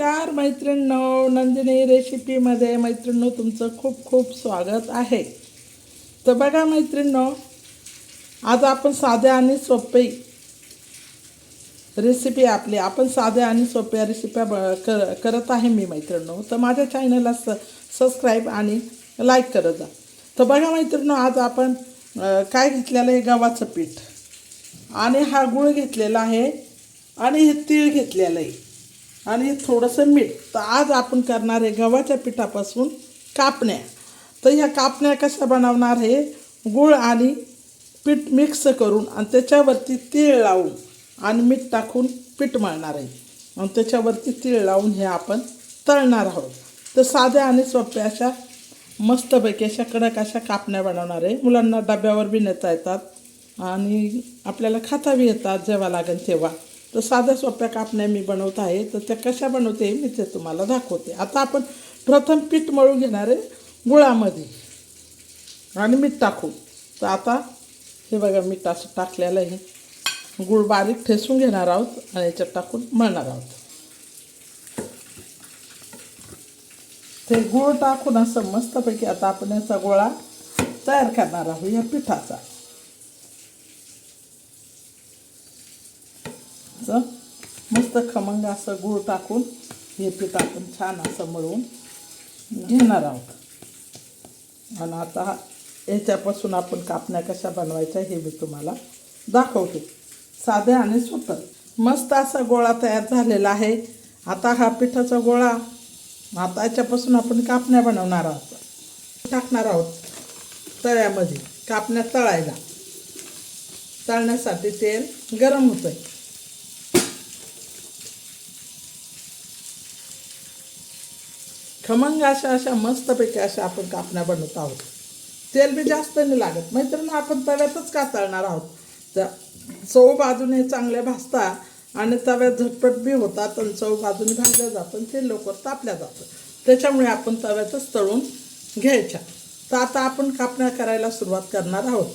नमस्कार मैत्रिणींनो नंदिनी रेसिपीमध्ये मैत्रिणींनो तुमचं खूप खूप स्वागत आहे. तर बघा मैत्रिणींनो आज आपण साध्या आणि सोपी रेसिपी आपली आपण साध्या आणि सोप्या रेसिप्या ब कर करत आहे मी मैत्रिणींनो. तर माझ्या चॅनलला स सबस्क्राईब आणि लाईक करत जा. तर बघा मैत्रिणींनो आज आपण काय घेतलेलं आहे गव्हाचं पीठ. आणि हा गुळ घेतलेला आहे आणि हे तीळ घेतलेलं आहे. आणि थोडंसं मीठ. तर आज आपण करणार आहे गव्हाच्या पिठापासून कापण्या. तर ह्या कापण्या कशा बनवणार आहे गुळ आणि पीठ मिक्स करून आणि त्याच्यावरती तीळ लावून आणि मीठ टाकून पीठ मळणार आहे. आणि त्याच्यावरती तीळ लावून हे आपण तळणार आहोत. तर साध्या आणि सोप्या अशा मस्तपैकी अशा कडक अशा कापण्या बनवणार आहे. मुलांना डब्यावर बी नेता येतात आणि आपल्याला खाता बी येतात जेव्हा लागेल तेव्हा. तर साध्या सोप्या कापण्या मी बनवत आहे. तर त्या कशा बनवते मी ते तुम्हाला दाखवते. आता आपण प्रथम पीठ मळून घेणार आहे गुळामध्ये. आणि मीठ टाकू. तर आता हे बघा मीठ असं टाकलेलं आहे. गुळ बारीक ठेसून घेणार आहोत आणि याच्यात टाकून मळणार आहोत. ते गुळ टाकून असं मस्तपैकी आता आपण याचा गोळा तयार करणार आहोत या पिठाचा. घ्यायचं मस्त खमंग असं गूळ टाकून हे पीठ आपण छान असं मळून घेणार आहोत आणि आता याच्यापासून आपण कापण्या कशा बनवायच्या हे मी तुम्हाला दाखवते साधे आणि सोपं मस्त असा गोळा तयार झालेला आहे आता हा पिठाचा गोळा आता याच्यापासून आपण कापण्या बनवणार आहोत टाकणार आहोत तळ्यामध्ये कापण्या तळायला तळण्यासाठी तेल गरम होतं खमंग अशा अशा मस्तपैकी अशा आपण कापण्या बनवत आहोत. तेल बी जास्त नाही लागत. मैत्रिणी आपण तव्यातच कातळणार आहोत? तर चव बाजूने चांगल्या भाजता आणि तव्यात झटपट बी होतात आणि चव बाजूने भाजल्या जातं आणि ते लवकर तापल्या जातं. त्याच्यामुळे आपण तव्यातच तळून घ्यायच्या. तर आता आपण कापण्या करायला सुरुवात करणार आहोत.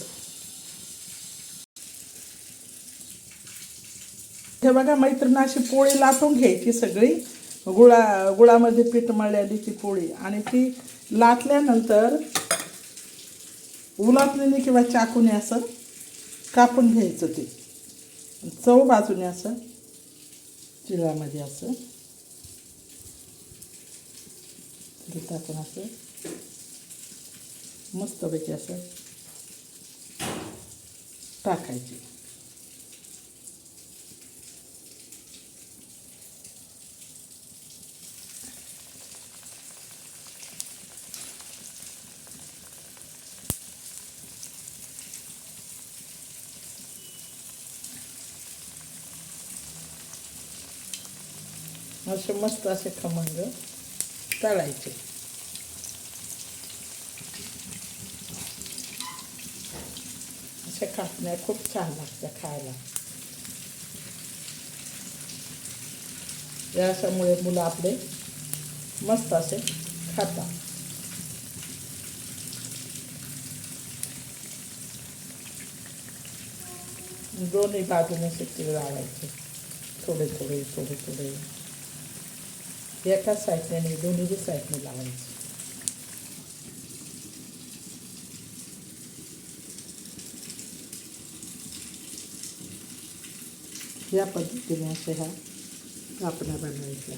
हे बघा मैत्रिणी अशी पोळी लाटून घ्यायची सगळी. गुळा गुळामध्ये पीठ मळलेली ती पोळी. आणि ती लाटल्यानंतर उलाटलेली किंवा चाकूने असं कापून घ्यायचं ते. चव बाजूने असं चिळामध्ये असं. ते टाकून असं मस्तपैकी असं टाकायची. असे मस्त असे खमंग तळायचे. अशा कापण्या खूप छान लागतात खायला. याच्यामुळे मुलं आपले मस्त असे खातात. दोन्ही बाजूने असे लावायचे थोडे थोडे थोडे थोडे. एकाच साईडने नाही दोन्ही बी साईडने लावायचे. या पद्धतीने असे ह्या कापण्या बनवायच्या.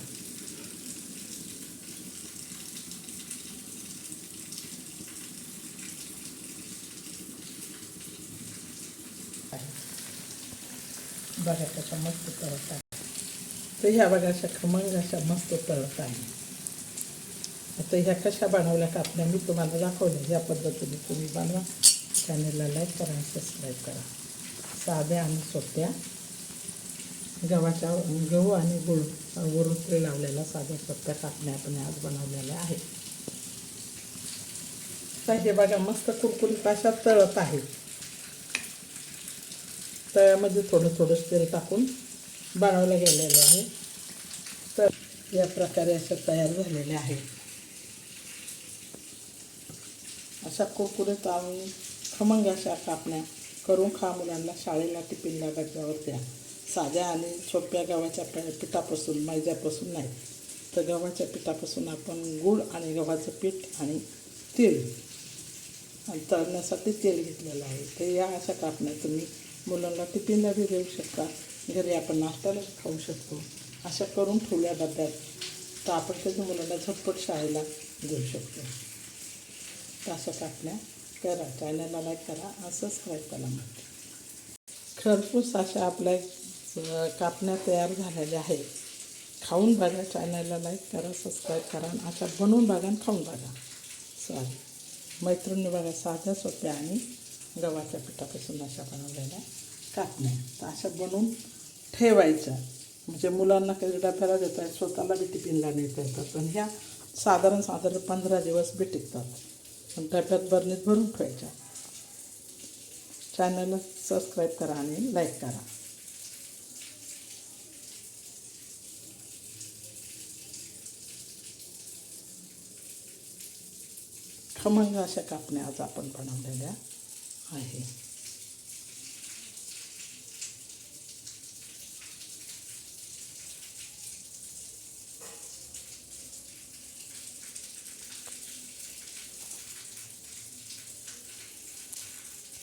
बघा मस्त आहे तर ह्या बघा अशा खमंग अशा मस्त तळत आहे आता ह्या कशा बनवल्या कापण्या मी तुम्हाला दाखवल्या या पद्धतीने तुम्ही बनवा. चॅनलला लाईक करा आणि सबस्क्राईब करा. साध्या आणि सोप्या. गव्हाच्या गहू आणि गुळ वरून ते लावलेल्या साध्या सोप्या कापण्या आपण आज बनवलेल्या आहेत. तर हे बघा मस्त कुरकुरीत अशा तळत आहे तळ्यामध्ये थोडं थोडं तेल टाकून बनवलं गेलेलं आहे. तर या प्रकारे अशा तयार झालेल्या आहेत अशा कुरकुरीत आम्ही खमंग अशा कापण्या करून खा मुलांना शाळेला टिफिनला डब्यावर द्या. साध्या आणि सोप्या गव्हाच्या पिठापासून मैद्यापासून नाही तर गव्हाच्या पिठापासून आपण गूळ आणि गव्हाचं पीठ आणि तेल आणि तळण्यासाठी तेल घेतलेलं आहे. तर या अशा कापण्या तुम्ही मुलांना टिफिनला बी देऊ शकता. घरी आपण नाश्त्याला खाऊ शकतो. अशा करून ठेवल्या डब्यात तर आपण त्याच्या मुलांना झटपट शाळेला देऊ शकतो. तर अशा कापण्या करा चॅनलला लाईक करा आणि सबस्क्राईब करा मग खरपूस अशा आपल्या कापण्या तयार झालेल्या आहेत. खाऊन बघा चॅनलला लाईक करा सबस्क्राईब करा आणि अशा बनवून बघा आणि खाऊन बघा. चालेल मैत्रिणी बघा साध्या सोप्या आणि गव्हाच्या पिठापासून अशा बनवलेल्या कापण्या. तर अशा बनवून ठेवायच्या. म्हणजे मुलांना काही डब्याला देता येत स्वतःला बी टिफिनला नेता येतात. आणि ह्या साधारण साधारण पंधरा दिवस बी टिकतात. आणि डब्यात बरणीत भरून ठेवायच्या. चॅनलला सबस्क्राईब करा आणि लाईक करा. खमंग अशा कापण्या आज आपण बनवलेल्या आहे.